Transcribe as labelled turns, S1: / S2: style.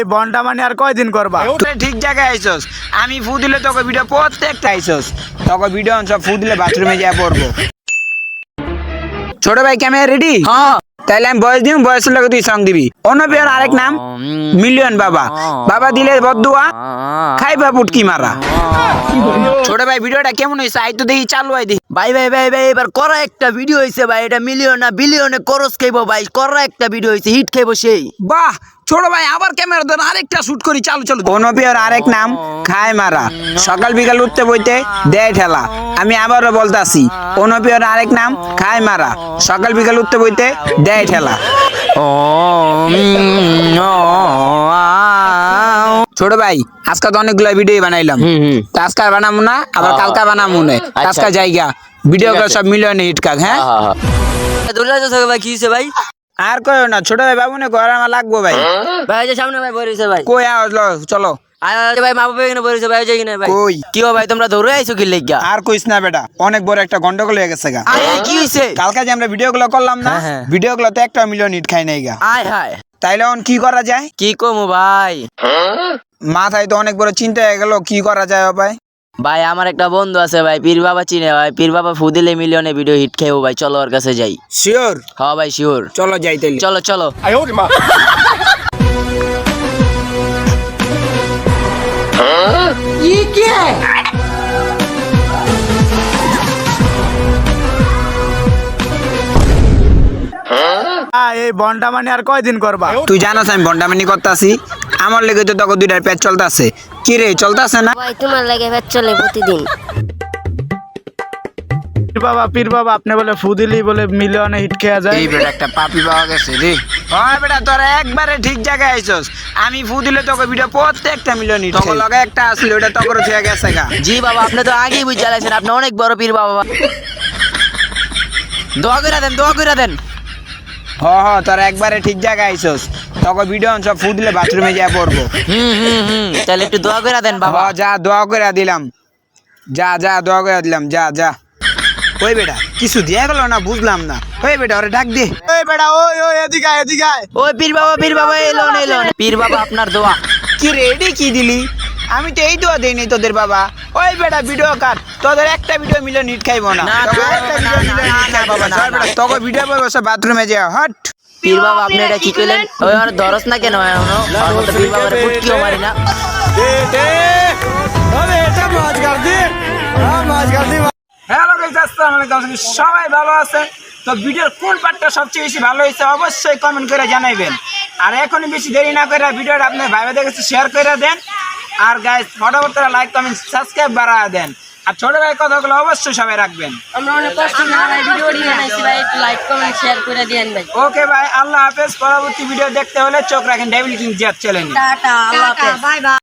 S1: এই বনটা মানে আর কয়দিন করবা?
S2: তুই ঠিক জায়গায় আইসস। আমি ফু দিলে তোকে ভিডিও প্রত্যেকটা আইসস। তোকে ভিডিও সব ফু দিলে বাথরুমে যা পড়ব। ছোট ভাই ক্যামেরা রেডি
S3: হ্যাঁ।
S2: তাহলে আমি বয়স দিব বয়সের লোক তুই সং দিবি। অন্য পেয়ার আরেক নাম মিলিয়ন বাবা। বাবা দিলে বদুয়া খাইবা পুটকি মারা। ছোট ভাই ভিডিওটা কেমন হয়েছে আই তো দেখি চালু আই দেখি।
S3: ভাই ভাই ভাই ভাই এবার করা একটা ভিডিও হয়েছে ভাই। এটা মিলিয়ন না বিলিয়নে করস খাইবো ভাই। করা একটা ভিডিও হয়েছে হিট খাইবো সেই।
S2: বাহ! ছোট ভাই আবার ক্যামেরা ধর আরেকটা শুট করি চালু চালু। অনপিয়র আরেক নাম খায় মারা। সকাল বিকাল উঠতে বইতে দেয় ঠেলা। আমি আবারও বলতাছি অনপিয়র আরেক নাম খায় মারা। সকাল বিকাল উঠতে বইতে দেয় ঠেলা। ছোট ভাই আজকে তো অনেকগুলো ভিডিও বানাইলাম। তো আজকে বানাবো না আবার কালকা বানাবো না। আজকে জায়গা। ভিডিও সব মিলিয়নে হিট কাক হ্যাঁ?
S3: দৌড়ে ভাই কি ভাই?
S2: আর কই না ছোট ভাই বাবু না ঘর আমার লাগবো ভাই।
S3: ভাই যে সামনে ভাই বলেছে ভাই।
S2: কই আওয়াজ লো, চলো।
S3: ভাই মা বাবা এখানে বলেছে ভাই যাই কিনা ভাই।
S2: কই?
S3: কি ভাই তোমরা আইছো কি
S2: আর কইস না বেটা অনেক বড় একটা গন্ডগোল হয়ে গেছে গা।
S3: আরে কি হইছে?
S2: কালকে যে আমরা ভিডিও গুলো করলাম না
S3: হ্যাঁ, হ্যাঁ।
S2: ভিডিও গুলো তো একটা মিলিয়ন হিট খাই নাই গা।
S3: আয় হায়।
S2: তাইলে এখন কি করা যায়?
S3: কি কমু ভাই?
S2: মাথায় তো অনেক বড় চিন্তা হয়ে গেল কি করা যায় ভাই?
S3: ভাই আমার একটা বন্ধু আছে ভাই পীর বাবা চিনে ভাই পীর বাবা ফুদিলে মিলিয়নে ভিডিও হিট খাইবো ভাই চলো ওর কাছে যাই।
S2: শিওর
S3: হ্যাঁ ভাই শিওর
S2: চলো যাই তাইলে।
S3: চলো চলো।
S1: এই বনটা মানে আর কয়দিন করবা?
S2: তুই জানোস আমি বন্ডামিনি করতাছি। আমার লেগে তো তোকে দুইটার পেট চলতেছে। কি রে চলতেছে না?
S4: ভাই তোমার লাগে ফের চলে প্রতিদিন।
S1: পীর বাবা পীর বাবা আপনি বলে ফুদিলি বলে মিলিয়নে হিট খেয়া যায়।
S2: এই বেটা একটা পাপি পাওয়া গেছে রে। হয় বেটা তোরা একবারে ঠিক জায়গায় আইছস। আমি ফু দিলে তোকে ভিডিও প্রত্যেকটা মিলিয়ন হিট তোকে লগে একটা আসলে ওটা তোকে থেকে গেছে গা।
S3: জি বাবা আপনি তো আগেই বুঝে চালাইছেন আপনি অনেক বড় পীর বাবা। দোয়া করে দেন দোয়া করে দেন।
S2: হ হ তোরা একবারে ঠিক জায়গায় আইছস। তোকে ভিডিও সব ফু দিলে বাথরুমে যা পড়ব।
S3: হুম হুম হুম। তাহলে একটু দোয়া করে দেন বাবা।
S2: বাবা যা দোয়া করে দিলাম। যা যা দোয়া করে দিলাম যা যা। ওই বেটা কিছু দিয়ে গেল না বুঝলাম না। ওই বেটা ওরে ডাক দে।
S1: এই বেটা ওই ওই এদিকে আয়, এদিকে আয়।
S3: ওই পীর বাবা পীর বাবা এলোন এলোন পীর বাবা আপনার দোয়া।
S2: কি রেডি কি দিলি? আমি তো এই দোয়া দেইনি তোদের বাবা। ওই বেটা ভিডিও কাট। তোদের একটা ভিডিও মিলে নিট খাইবো না।
S3: না,
S2: তোকে
S3: না,
S2: একটা
S3: না,
S2: video
S3: না,
S2: মিলে
S3: না,
S2: নিট
S3: না,
S2: খাইবো
S3: বাবা,
S2: না।
S3: না,
S2: চল বেটা,
S3: না।
S2: তোকে ভিডিও বলব সব বাথরুমে যা হট।
S3: পীর বাবা আপনি এটা কি কইলেন ওই আর দরস না কেন? এখনও তো পীর বাবার ফুটকিও মারি না।
S2: হ্যালো গাইস আসসালামু আলাইকুম। সবাই ভালো আছেন তো ভিডিওর কোন পার্টটা সবচেয়ে বেশি ভালো হয়েছে অবশ্যই কমেন্ট করে জানাইবেন। আর এখনই বেশি দেরি না করে ভিডিওটা আপনার ভাইদের কাছে শেয়ার করে দেন। আর গাইস ফটাফট লাইক কমেন্ট সাবস্ক্রাইব বাড়া দেন। আর ছোট ভাই কথাগুলো অবশ্যই সবাই রাখবেন।
S4: আমরা অনেক কষ্ট করে ভাই ভিডিওটি বানাইছি ভাই একটু লাইক কমেন্ট শেয়ার করে দিয়েন ভাই।
S2: ওকে ভাই আল্লাহ হাফেজ। পরবর্তী ভিডিও দেখতে হলে চোখ রাখেন ডেভিল কিং জ্যাপ চ্যালেঞ্জ
S4: টাটা আল্লাহ হাফেজ। Bye bye